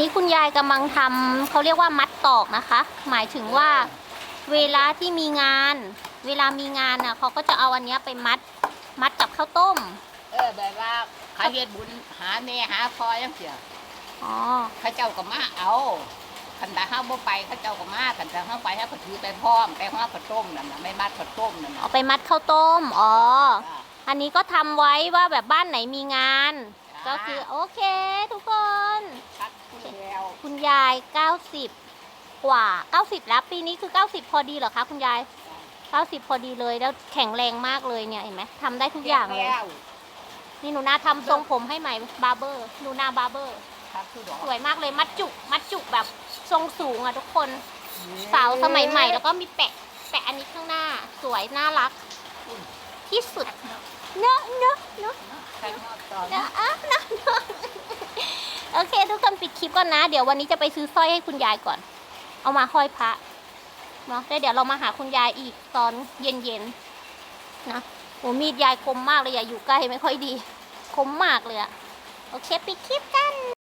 นี่คุณยายกำลังทำเขาเรียกว่ามัดตอกนะคะ หมายถึงว่าเวลาที่มีงาน เวลามีงานน่ะเขาก็จะเอาอันเนี้ยไปมัด มัดกับข้าวต้ม เออแบบว่าเขาเฮ็ดบุญหาแม่หาพ่อยังเสียอ๋อ เขาเจ้าก็มาเอาคันแต่เฮาบ่ไปเขาเจ้าก็มาคันแต่เฮาไปเฮาก็ถือไปพร้อมไปฮ้อข้าวต้มนั่นน่ะไม่มัดข้าวต้มนั่นน่ะเอาไปมัดข้าวต้ม อ๋อจ้าอันนี้ก็ทำไว้ว่าแบบบ้านไหนมีงานจ้า ก็คือโอเคทุกคน ชักคุณแล้ว คุณยาย 90 กว่า 90 แล้วปีนี้คือ 90 พอดีเหรอคะคุณยาย 90 พอดีเลยแล้วแข็งแรงมากเลยเนี่ยเห็นไหมทำได้ทุกอย่างเลยแล้วนี่หนูนาทำทรงผมให้ใหม่บาร์เบอร์หนูนาบาร์เบอร์ชักคือดอกสวยมากเลยมัดจุกมัดจุกแบบทรงสูงอะทุกคนสาวสมัยใหม่แล้วก็มีแปะ แปะอันนี้ข้างหน้าสวยน่ารัก ที่สุดเนอะเนอะเนอะใส่หม้อตอนเนอะอะเนอะเนอะ โอเค ทุกคนปิดคลิปก่อนนะ เดี๋ยววันนี้จะไปซื้อสร้อยให้คุณยายก่อน เอามาห้อยพระเนาะแล้วเดี๋ยวเรามาหาคุณยายอีกตอนเย็นๆนะโหมีดยายคมมากเลยอย่าอยู่ใกล้ไม่ค่อยดี คมมากเลยอะโอเค ปิดคลิปกัน